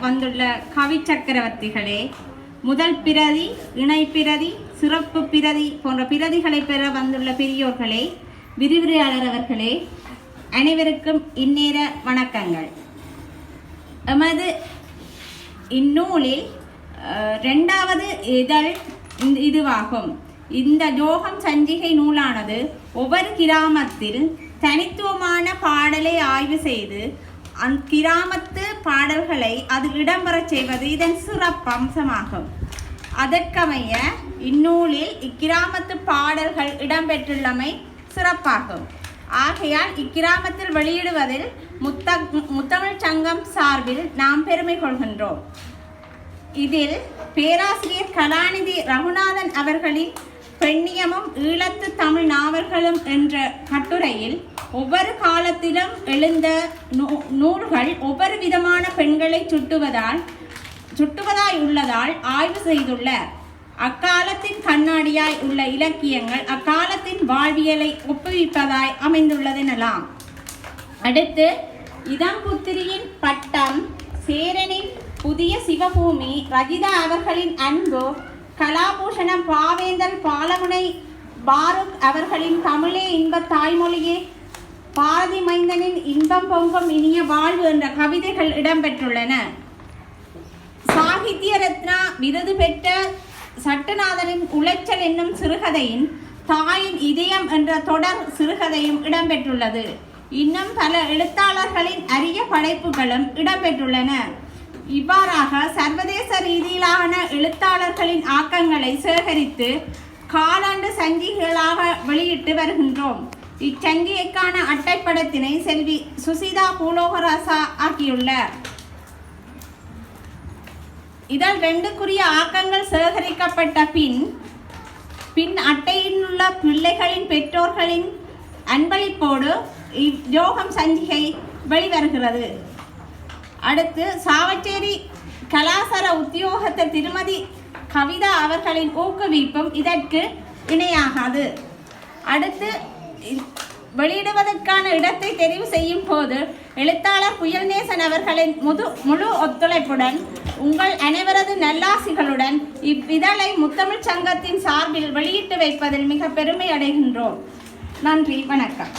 வந்துள்ள கவி சக்கரவர்த்திகளே முதல் பிரதி இணை பிரதி சிறப்பு பிரதி போன்ற பிரதிகளை பெற வந்துள்ள பெரியோர்களே விரிவுரையாளர் அவர்களே அனைவருக்கும் இந்நேர வணக்கங்கள். எமது இந்நூலில் அஹ், இதழ் இதுவாகும். இந்த யோகம் சஞ்சிகை நூலானது ஒவ்வொரு கிராமத்தில் தனித்துவமான பாடலை ஆய்வு செய்து அந் கிராமத்து பாடல்களை அதில் இடம்பெறச் செய்வது இதன் சிறப்பம்சமாகும். அதற்கமைய இந்நூலில் இக்கிராமத்து பாடல்கள் இடம்பெற்றுள்ளமை சிறப்பாகும். ஆகையால் இக்கிராமத்தில் வெளியிடுவதில் முத்த முத்தமிழ் சங்கம் சார்பில் நாம் பெருமை கொள்கின்றோம். இதில் பேராசிரியர் கலாநிதி ரகுநாதன் அவர்களின் பெண்ணியமும் ஈழத்து தமிழ் நாவல்களும் என்ற கட்டுரையில் ஒவ்வொரு காலத்திலும் எழுந்த நூ- நூல்கள் ஒவ்வொரு விதமான பெண்களை சுட்டுவதால் சுட்டுவதாய் உள்ளதால் ஆய்வு செய்துள்ள. அக்காலத்தின் கண்ணாடியாய் உள்ள இலக்கியங்கள் அக்காலத்தின் வாழ்வியலை ஒப்புவிப்பதாய் அமைந்துள்ளதெனலாம். அடுத்து இதம்புத்திரியின் பட்டம் சேரனின் புதிய சிவபூமி ரஜிதா அவர்களின் அன்பு கலாபூஷணம் பாவேந்தர் பாலமுனை பாருக் அவர்களின் தமிழே இன்ப தாய்மொழியே பாரதி மைந்தனின் இன்பம் பொங்கும் இனிய வாழ்வு என்ற கவிதைகள் இடம்பெற்றுள்ளன. சாகித்ய ரத்னா விருது பெற்ற சட்டநாதனின் உளைச்சல் என்னும் சிறுகதையின் தாயின் இதயம் என்ற தொடர் சிறுகதையும் இடம்பெற்றுள்ளது. இன்னும் பல எழுத்தாளர்களின் அரிய படைப்புகளும் இடம்பெற்றுள்ளன. இவ்வாறாக சர்வதேச ரீதியிலான எழுத்தாளர்களின் ஆக்கங்களை சேகரித்து காலாண்டு சஞ்சிகைகளாக வெளியிட்டு வருகின்றோம். இச்சஞ்சிகைக்கான அட்டைப்படத்தினை செல்வி சுசிதா பூலோகராசா ஆக்கியுள்ளார். இதழ் ரெண்டுக்குரிய ஆக்கங்கள் சேகரிக்கப்பட்ட பின் பின் அட்டையில் உள்ள பிள்ளைகளின் பெற்றோர்களின் அன்பளிப்போடு யோகம் சஞ்சிகை வெளிவருகிறது. அடுத்து சாவச்சேரி கலாசார உத்தியோகத்தை திருமதி கவிதா அவர்களின் ஊக்குவிப்பும் இதற்கு இணையாகாது. அடுத்து வெளியிடுவதற்கான இடத்தை தெரிவு செய்யும் போது எழுத்தாளர் புயல்நேசன் அவர்களின் முது முழு ஒத்துழைப்புடன் உங்கள் அனைவரது நல்லாசிகளுடன் இவ்விதழை முத்தமிழ் சங்கத்தின் சார்பில் வெளியிட்டு வைப்பதில் மிக பெருமை அடைகின்றோம். நன்றி வணக்கம்.